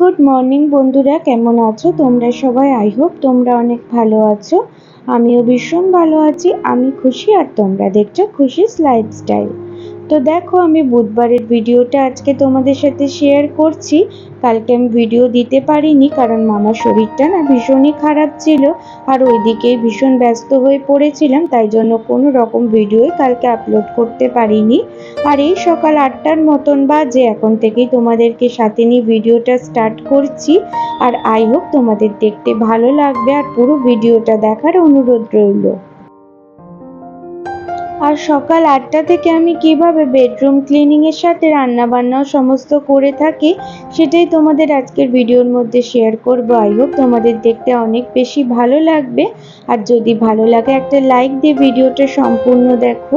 Good morning বন্ধুরা, কেমন আছো তোমরা সবাই? আই হোপ তোমরা অনেক ভালো আছো। আমিও ভীষণ ভালো আছি, আমি খুশি আর তোমরা দেখছ খুশি লাইফস্টাইল তো দেখো, আমি বুধবারের ভিডিওটা আজকে তোমাদের সাথে শেয়ার করছি। কালকে আমি ভিডিও দিতে পারিনি কারণ মামার শরীরটা না ভীষণই খারাপ ছিল আর ওইদিকে ভীষণ ব্যস্ত হয়ে পড়েছিলাম, তাই জন্য কোনো রকম ভিডিওই কালকে আপলোড করতে পারিনি। আর এই সকাল আটটার মতন বাজে, এখন থেকেই তোমাদেরকে সাথে নিয়ে ভিডিওটা স্টার্ট করছি। আর আই হোপ তোমাদের দেখতে ভালো লাগবে আর পুরো ভিডিওটা দেখার অনুরোধ রইল। আর সকাল আটটা থেকে আমি কীভাবে বেডরুম ক্লিনিংয়ের সাথে রান্না বান্নাও সমস্ত করে থাকি, সেটাই তোমাদের আজকের ভিডিওর মধ্যে শেয়ার করব। আই হোপ তোমাদের দেখতে অনেক বেশি ভালো লাগবে। আর যদি ভালো লাগে, একটা লাইক দিয়ে ভিডিওটা সম্পূর্ণ দেখো।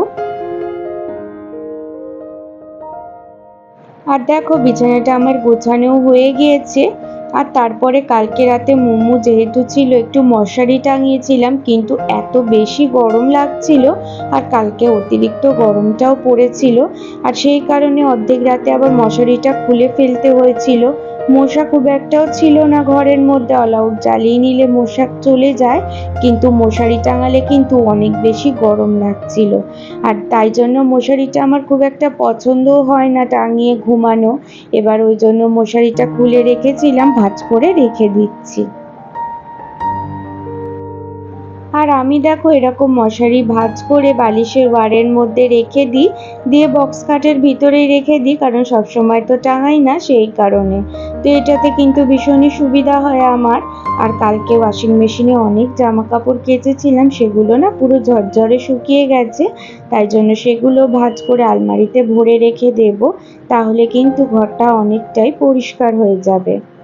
আর দেখো, বিছানাটা আমার গোছানো হয়ে গিয়েছে। আর তারপরে কালকে রাতে মোমো যেহেতু ছিল, একটু মশারি টাঙিয়েছিলাম, কিন্তু এত বেশি গরম লাগছিল আর কালকে অতিরিক্ত গরমটাও পড়েছিল। আর সেই কারণে অর্ধেক রাতে আবার মশারিটা খুলে ফেলতে হয়েছিল। মশা খুব একটাও ছিল না ঘরের মধ্যে অল আউট জ্বালিয়ে নিলে মশা চলে যায়, কিন্তু মশারি টাঙালে কিন্তু অনেক বেশি গরম লাগছিল। আর তাই জন্য মশারিটা আমার খুব একটা পছন্দও হয় না টাঙিয়ে ঘুমানো। এবার ওই জন্য মশারিটা খুলে রেখেছিলাম, ভাঁজ করে রেখে দিচ্ছি। আর আমি দেখো এরকম মশারি ভাঁজ করে বালিশের ওয়ারের মধ্যে রেখে দিই, দিয়ে বক্স কাটের ভিতরেই রেখে দিই, কারণ সবসময় তো টাঙাই না সেই কারণে। তো এটাতে কিন্তু ভীষণই সুবিধা হয় আমার। আর কালকে ওয়াশিং মেশিনে অনেক জামা কাপড় কেচেছিলাম, সেগুলো না পুরো ঝরঝরে শুকিয়ে গেছে, তাই জন্য সেগুলো ভাঁজ করে আলমারিতে ভরে রেখে দেব, তাহলে কিন্তু ঘরটা অনেকটাই পরিষ্কার হয়ে যাবে।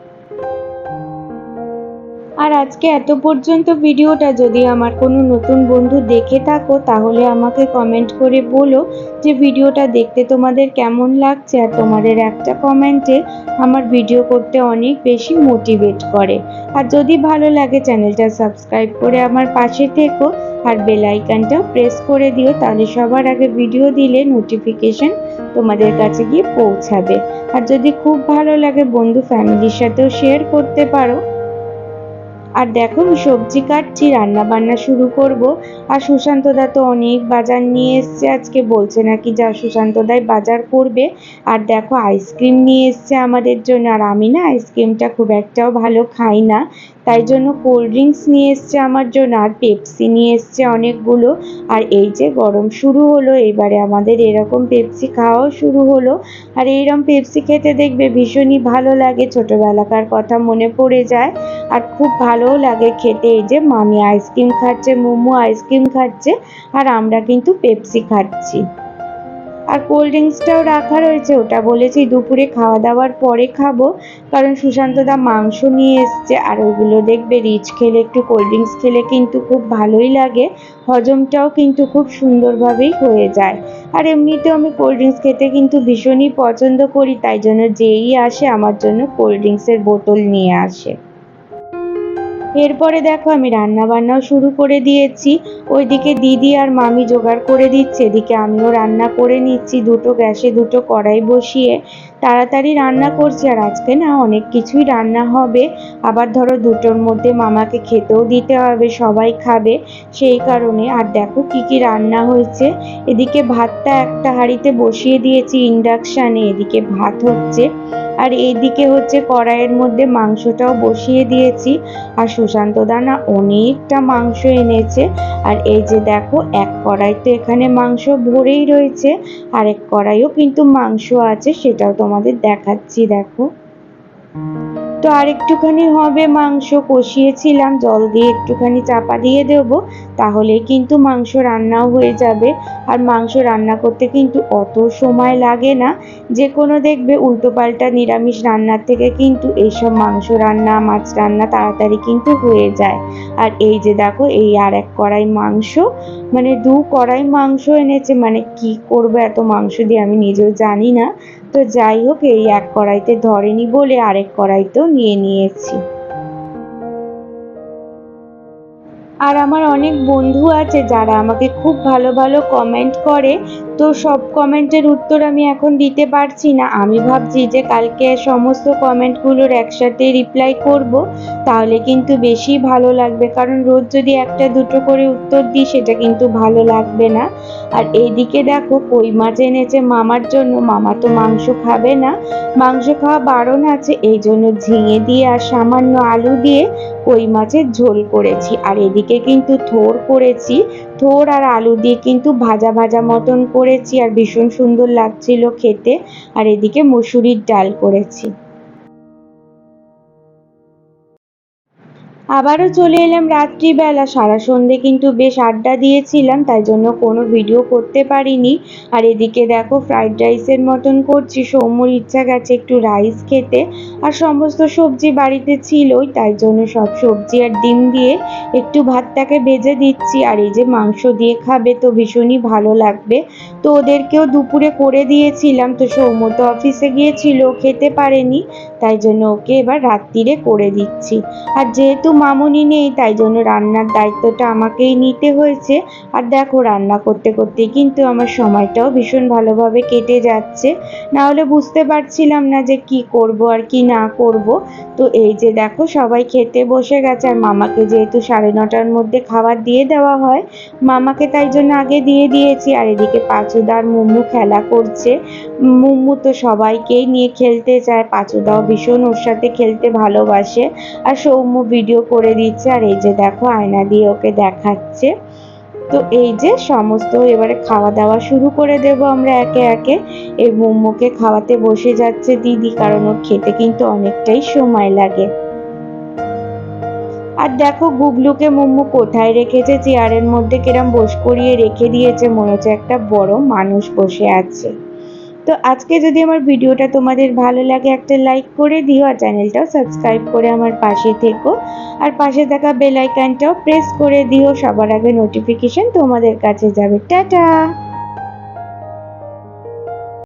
আর আজকে এত পর্যন্ত ভিডিওটা যদি আমার কোনো নতুন বন্ধু দেখে থাকো, তাহলে আমাকে কমেন্ট করে বলো যে ভিডিওটা দেখতে তোমাদের কেমন লাগছে আর তোমাদের একটা কমেন্টে আমার ভিডিও করতে অনেক বেশি মোটিভেট করে। আর যদি ভালো লাগে চ্যানেলটা সাবস্ক্রাইব করে আমার পাশে থেকো আর বেল আইকনটাও প্রেস করে দিও, তাহলে সবার আগে ভিডিও দিলে নোটিফিকেশন তোমাদের কাছে গিয়ে পৌঁছাবে। আর যদি খুব ভালো লাগে বন্ধু ফ্যামিলির সাথেও শেয়ার করতে পারো। আর দেখো সবজি কাটছি রান্না বান্না শুরু করব। আর সুশান্ত দা তো অনেক বাজার নিয়ে এসছে আজকে, বলছে নাকি যা সুশান্ত দাই বাজার করবে। আর দেখো আইসক্রিম নিয়ে এসছে আমাদের জন্য। আর আমি না আইসক্রিমটা খুব একটাও ভালো খাই না, তাই জন্য কোল্ড ড্রিঙ্কস নিয়ে এসছে আমার জন্য। আর পেপসি নিয়ে এসছে অনেকগুলো। আর এই যে গরম শুরু হলো, এবারে আমাদের এরকম পেপসি খাওয়াও শুরু হলো। আর এইরকম পেপসি খেতে দেখবে ভীষণই ভালো লাগে, ছোটোবেলাকার কথা মনে পড়ে যায়। আর খুব ভালোও লাগে খেতে। এই যে মামি আইসক্রিম খাচ্ছে, মোমো আইসক্রিম খাচ্ছে, আর আমরা কিন্তু পেপসি খাচ্ছি। আর কোল্ড ড্রিঙ্কসটাও রাখা রয়েছে, ওটা বলেছি দুপুরে খাওয়া দাওয়ার পরে খাব। কারণ সুশান্ত দা মাংস নিয়ে এসছে, আর ওগুলো দেখবে রিচ খেলে, একটু কোল্ড ড্রিঙ্কস খেলে কিন্তু খুব ভালোই লাগে। হজমটাও কিন্তু খুব সুন্দরভাবেই হয়ে যায়। আর এমনিতেও আমি কোল্ড ড্রিঙ্কস খেতে কিন্তু ভীষণই পছন্দ করি, তাই জন্য যেই আসে আমার জন্য কোল্ড ড্রিঙ্কসের বোতল নিয়ে আসে। এরপরে দেখো আমি রান্না বান্নাও শুরু করে দিয়েছি। ওইদিকে দিদি আর মামি জোগাড় করে দিচ্ছে। এদিকে আমিও রান্না করে নিচ্ছি। দুটো গ্যাসে দুটো কড়াই বসিয়ে তাড়াতাড়ি রান্না করছি। আর আজকে না অনেক কিছুই রান্না হবে। আবার ধরো দুটোর মধ্যে মামাকে খেতেও দিতে হবে, সবাই খাবে সেই কারণে। আর দেখো কি কি রান্না হয়েছে। এদিকে ভাতটা একটা হাঁড়িতে বসিয়ে দিয়েছি ইন্ডাকশানে। এদিকে ভাত হচ্ছে। আর এইদিকে হচ্ছে কড়াইয়ের মধ্যে মাংসটাও বসিয়ে দিয়েছি। আর সুশান্ত দানা অনেকটা মাংস এনেছে। আর এই যে দেখো, এক কড়াই তো এখানে মাংস ভরেই রয়েছে আর এক কড়াইও কিন্তু মাংস আছে, সেটাও তোমাদের দেখাচ্ছি, দেখো। তো আর একটুখানি হবে, মাংস কষিয়েছিলাম, জল দিয়ে একটুখানি চাপা দিয়ে দেব, তাহলে কিন্তু মাংস রান্নাও হয়ে যাবে। আর মাংস রান্না করতে কিন্তু অত সময় লাগে না। যে কোনো দেখবে উল্টোপাল্টা নিরামিষ রান্নার থেকে কিন্তু এইসব মাংস রান্না, মাছ রান্না তাড়াতাড়ি কিন্তু হয়ে যায়। আর এই যে দেখো, এই আর এক কড়াই মাংস মানে দু কড়াই মাংস এনেছে মানে কি করব এত মাংস দিয়ে আমি নিজেও জানি না। তো যাই হোক, এই এক কড়াইতে ধরেনি বলে আরেক কড়াইতেও নিয়ে নিয়েছি। আর আমার অনেক বন্ধু আছে যারা আমাকে খুব ভালো ভালো কমেন্ট করে। তো সব কমেন্টের উত্তর আমি এখন দিতে পারছি না। আমি ভাবছি যে কালকে সমস্ত কমেন্টগুলোর একসাথে রিপ্লাই করব, তাহলে কিন্তু বেশি ভালো লাগবে। কারণ রোজ যদি একটা দুটো করে উত্তর দিই, সেটা কিন্তু ভালো লাগবে না। আর এইদিকে দেখো, কই মাছ এনেছে মামার জন্য। মামা তো মাংস খাবে না। মাংস খাওয়া বারণ আছে এই জন্য ঝিঙে দিয়ে আর সামান্য আলু দিয়ে কই মাছের ঝোল করেছি। আর এদিকে কিন্তু থোর করেছি। থোর আর আলু দিয়ে কিন্তু ভাজা ভাজা মতন করেছি আর ভীষণ সুন্দর লাগছিল খেতে। আর এদিকে মুসুরির ডাল করেছি। আবারও চলে এলাম রাত্রিবেলা। সারা সন্ধে কিন্তু বেশ আড্ডা দিয়েছিলাম, তাই জন্য কোনো ভিডিও করতে পারিনি। আর এদিকে দেখো, ফ্রাইড রাইসের মতন করছি, সৌম্যর ইচ্ছা গেছে একটু রাইস খেতে। আর সমস্ত সবজি বাড়িতে ছিলই, তাই জন্য সব সবজি আর ডিম দিয়ে একটু ভাতটাকে ভেজে দিচ্ছি। আর এই যে মাংস দিয়ে খাবে তো ভীষণই ভালো লাগবে। তো ওদেরকেও দুপুরে করে দিয়েছিলাম, তো সৌম্য তো অফিসে গিয়েছিল, খেতে পারেনি। তাই জন্য ওকে এবার রাত্রিরে করে দিচ্ছি। আর যেহেতু মামুনি নেই, তাই জন্য রান্নার দায়িত্বটা আমাকেই নিতে হয়েছে। আর দেখো রান্না করতে করতে কিন্তু আমার সময়টাও ভীষণ ভালোভাবে কেটে যাচ্ছে। না হলে বুঝতে পারছিলাম না যে কি করব আর কি না করব। তো এই যে দেখো সবাই খেতে বসে গেছে, আর মামাকে যেহেতু সাড়ে নটার মধ্যে খাবার দিয়ে দেওয়া হয়, মামাকে তাই জন্য আগে দিয়ে দিয়েছি। আর এদিকে পাঁচুদার মুম্মু খেলা করছে। মুম্মু তো সবাইকেই নিয়ে খেলতে চায়, পাঁচুদাও ভীষণ ওর সাথে খেলতে ভালোবাসে। আর সৌম্য ভিডিও করে দিচ্ছে, আর এই যে দেখো, আয়না দিয়ে ওকে দেখাচ্ছে। তো এই যে সমস্ত, এবারে খাওয়া দাওয়া শুরু করে দেব আমরা একে একে। এই মোমোকে খাওয়াতে বসে যাচ্ছে দিদি, কারণ ওর খেতে কিন্তু অনেকটাই সময় লাগে। আর দেখো গুবলুকে মোমো কোথায় রেখেছে? চেয়ারের মধ্যে কিরম বস করিয়ে রেখে দিয়েছে, মনে হচ্ছে একটা বড় মানুষ বসে আছে। তো আজকে যদি আমার ভিডিওটা তোমাদের ভালো লাগে, একটা লাইক করে দিও আর চ্যানেলটাও সাবস্ক্রাইব করে আমার পাশে থেকো। আর পাশে থাকা বেল আইকনটাও প্রেস করে দিও, সবার আগে নোটিফিকেশন তোমাদের কাছে যাবে। টাটা!